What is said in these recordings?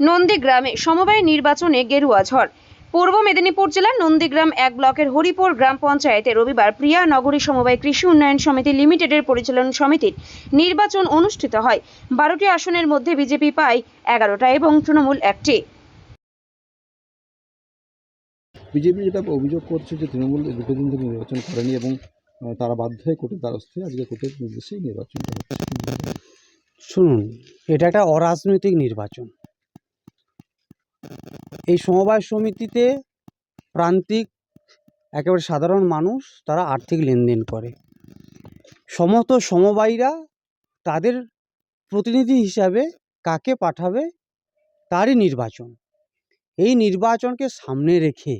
নন্দীগ্রামে সমবায় নির্বাচনে গেরুয়া ঝড়। পূর্ব মেদিনীপুর জেলার নন্দীগ্রাম এক ব্লকের হরিপুর গ্রাম পঞ্চায়েতে রবিবার প্রিয়া নগরী সমবায় কৃষি উন্নয়ন সমিতি লিমিটেডের পরিচালন সমিতির নির্বাচন অনুষ্ঠিত হয়। বারোটি আসনের মধ্যে বিজেপি পায় এগারোটা এবং তৃণমূল একটি। বিজেপি যেটা অভিযোগ করছে যে তৃণমূল দীর্ঘদিন ধরে নির্বাচন করেনি এবং তারা বাধ্য হয়ে কোর্টের দ্বারস্থ হয়ে আজকে কোর্টের নির্দেশেই নির্বাচনটা হচ্ছে শুনুন এটা একটা অরাজনৈতিক নির্বাচন। এই সমবায় সমিতিতে প্রান্তিক, একেবারে সাধারণ মানুষ তারা আর্থিক লেনদেন করে। সমস্ত সমবায়ীরা তাদের প্রতিনিধি হিসাবে কাকে পাঠাবে তারই নির্বাচন। এই নির্বাচনকে সামনে রেখে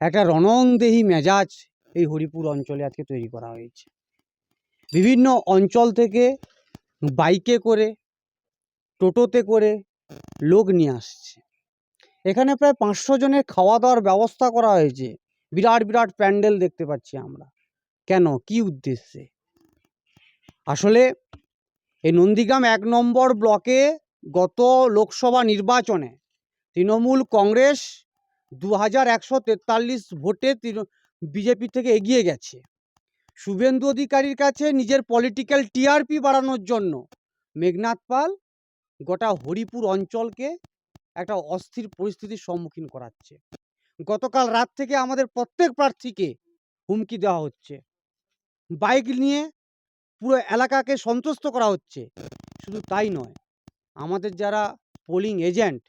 একটা রণংদেহী মেজাজ এই হরিপুর অঞ্চলে আজকে তৈরি করা হয়েছে। বিভিন্ন অঞ্চল থেকে বাইকে করে, টোটোতে করে লোক নিয়ে আসছে। এখানে প্রায় পাঁচশো জনের খাওয়া দাওয়ার ব্যবস্থা করা হয়েছে। বিরাট বিরাট প্যান্ডেল দেখতে পাচ্ছি আমরা। কেন? কি উদ্দেশ্যে? আসলে এই নন্দীগ্রাম এক নম্বর ব্লকে গত লোকসভা নির্বাচনে তৃণমূল কংগ্রেস দু হাজার একশো তেতাল্লিশ ভোটে বিজেপি থেকে এগিয়ে গেছে। শুভেন্দু অধিকারীর কাছে নিজের পলিটিক্যাল টিআরপি বাড়ানোর জন্য মেঘনাথ পাল গোটা হরিপুর অঞ্চলকে একটা অস্থির পরিস্থিতির সম্মুখীন করাচ্ছে। গতকাল রাত থেকে আমাদের প্রত্যেক প্রার্থীকে হুমকি দেওয়া হচ্ছে। বাইক নিয়ে পুরো এলাকাকে সন্তুষ্ট করা হচ্ছে। শুধু তাই নয়, আমাদের যারা পোলিং এজেন্ট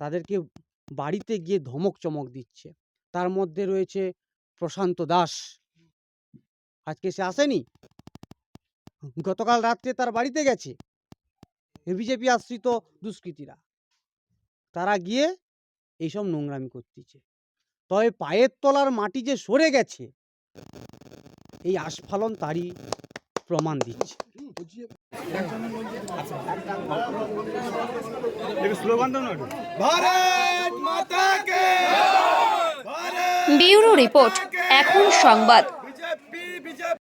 তাদেরকে বাড়িতে গিয়ে ধমক চমক দিচ্ছে। তার মধ্যে রয়েছে প্রশান্ত দাস। আজকে সে আসেনি? গতকাল রাত্রে তার বাড়িতে গেছে? বিজেপি আশ্রিত দুষ্কৃতীরা। তারা গিয়ে এইসব নোংরামি করতেছে। তবে পায়ের তলার মাটি যে সরে গেছে, এই আস্ফালন তারই প্রমাণ দিচ্ছে। ব্যুরো রিপোর্ট, এখন সংবাদ।